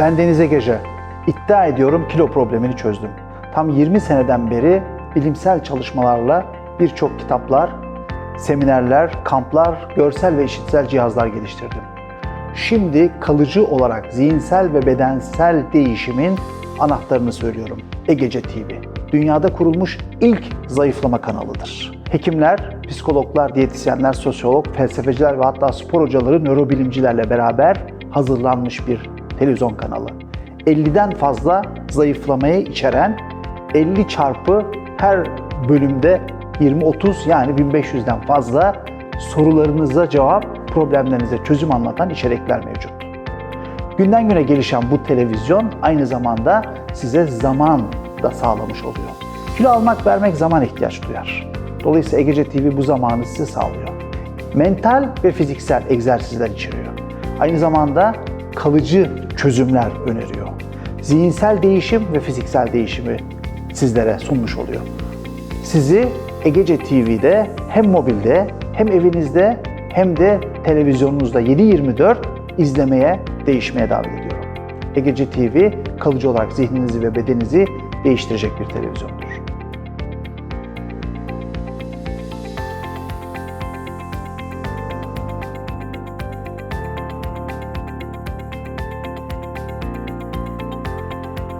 Ben Deniz Egece. İddia ediyorum kilo problemini çözdüm. Tam 20 seneden beri bilimsel çalışmalarla birçok kitaplar, seminerler, kamplar, görsel ve işitsel cihazlar geliştirdim. Şimdi kalıcı olarak zihinsel ve bedensel değişimin anahtarını söylüyorum. Egece TV. Dünyada kurulmuş ilk zayıflama kanalıdır. Hekimler, psikologlar, diyetisyenler, sosyolog, felsefeciler ve hatta spor hocaları, nörobilimcilerle beraber hazırlanmış bir televizyon kanalı. 50'den fazla zayıflamayı içeren 50 çarpı her bölümde 20-30 yani 1500'den fazla sorularınıza cevap, problemlerinize çözüm anlatan içerikler mevcut. Günden güne gelişen bu televizyon aynı zamanda size zaman da sağlamış oluyor. Kilo almak vermek zaman ihtiyaç duyar. Dolayısıyla Egece TV bu zamanı size sağlıyor. Mental ve fiziksel egzersizler içeriyor. Aynı zamanda kalıcı çözümler öneriyor. Zihinsel değişim ve fiziksel değişimi sizlere sunmuş oluyor. Sizi Egece TV'de hem mobilde hem evinizde hem de televizyonunuzda 7-24 izlemeye, değişmeye davet ediyorum. Egece TV kalıcı olarak zihninizi ve bedeninizi değiştirecek bir televizyon.